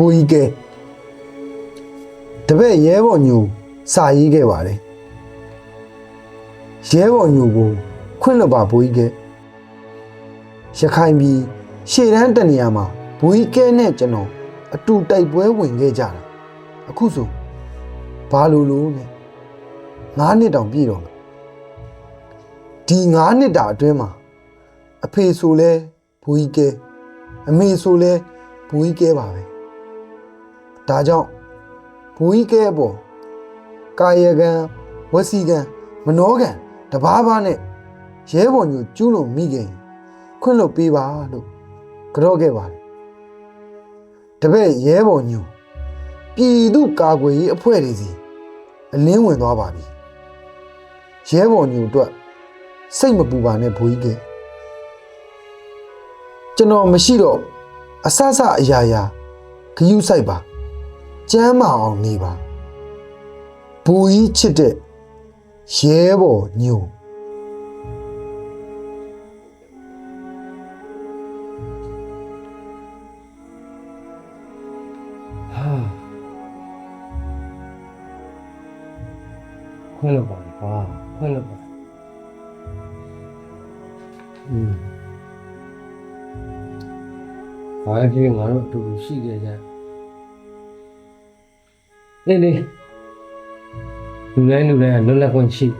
ဘူကြီးကဲတပည့်ရဲဘော်ညူစာရေးခဲ့ပါတယ်ရဲဘော်ညူကိုခွင့်လွှတ်ပါဘူကြီးကဲရခိုင်ပြည်ရှေ့တန်းတနေရာမှာဘူကြီးကဲနဲ့ကျွန်တော်အတူတိုက်ပွဲဝင်ခဲ့ကြတာအခုဆိုဘာလို့လို့လဲငါးနှစ်တောင်ပြည့်တော့မယ်ဒီငါးနှစ်တာအတွင်းမှာအဖေဆိုလဲဘူကြီးကဲအမေဆိုလဲဘူကြီးကဲပါပဲ ဒါကြောင့်ဘူကြီးကဲအပေါ်ကာယကံဝစီကံမနောကံတဘာဘာနဲ့ရဲဘော်ညူကျူးလို့မိခင်ခွင့်လို့ပေးပါလို့ကြော့ခဲ့ပါတယ်တပည့်ရဲဘော်ညူပြည်သူကာကွယ်ရေးအဖွဲ့တွေစီအလင်းဝင်သွားပါပြီရဲဘော်ညူအတွက်စိတ်မပူပါနဲ့ဘူကြီးကဲကျွန်တော်မရှိတော့အဆဆအရာရာဂယုစိုက်ပါ ကျမ်းမာအောင်နေပါဘူကြီးချစ်တဲ့ရဲဘော်ညို့ဟာခွင့်လို့ပါလေကွာခွင့်လို့ပါอืมဘာဖြစ်ငါတို့အတူတူရှိခဲ့ကြ လေလေလူတိုင်းလူတိုင်းကလွတ်လပ်ခွင့်ရှိတယ်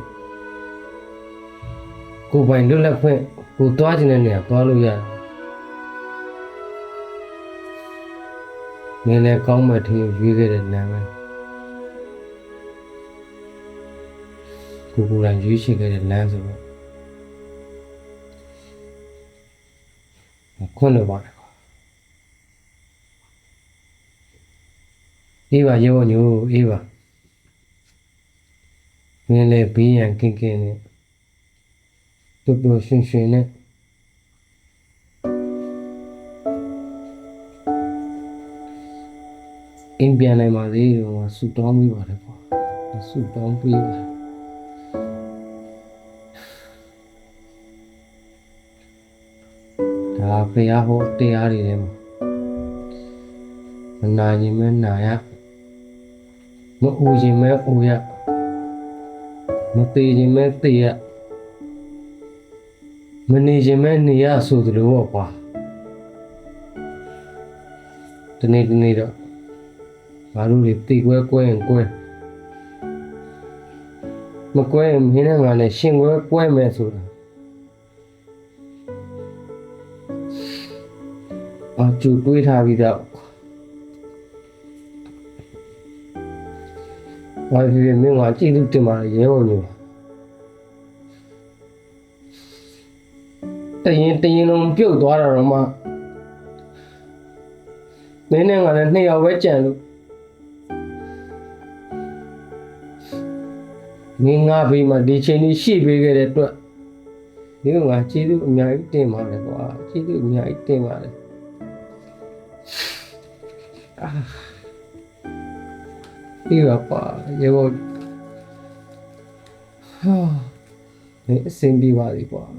ကိုယ်ပိုင်လွတ်လပ်ခွင့်ကိုသွားခြင်းတဲ့နေရာသွားလို့ရတယ်နည်းနည်းကောင်းမဲ့ထင်ရွေးခဲ့တဲ့နာမည်ကိုကိုယ်တိုင်ရွေးချယ်ခဲ့တဲ့လမ်းဆိုတော့ခွင့်လို့ပါတယ် အေးပါရေဘောညို့အေးပါမင်းလည်းဘေးရန်ကင်းကင်းနဲ့တူတူရွှင်ရွှင်နဲ့အင်းပြန်နိုင်ပါစေတော့ဆူတောင်းပေးပါတယ်ကွာဆူတောင်းပေးပါတယ်ဒါဖရာဟောတရားတွေထဲမှာမနာရင်မဲနာရ မအူရင်မဲအူရမသေးရင်မဲသေရမနေရင်မဲနေရဆိုသလိုပေါ့ကွာဒီနေ့ဒီနေ့တော့ငါတို့တွေတိကွဲကွဲရင်ကွဲမကွဲရင်မင်းနဲ့ငါနဲ့ရှင်ကွဲကွဲမယ်ဆိုတာအကျူတွေးထားပြီးတော့ ဘာဖြစ်ဖြစ်မင်းကကြည့်လို့တင်ပါလေရဲဘော်မျိုးတရင်တရင်လုံးပြုတ်သွားတာတော့မှမင်းနဲ့ငါနဲ့နှစ်ယောက်ပဲကြံလို့မင်းငါဘေးမှာဒီချိန်ကြီးရှိပေးခဲ့တဲ့အတွက်ဒီကငါကျေးဇူးအများကြီးတင်ပါတယ်ကွာကျေးဇူးအများကြီးတင်ပါတယ်အာ ဒီတော့ပါရေဘောဟာမင်းအဆင်ပြေပါလေကွာ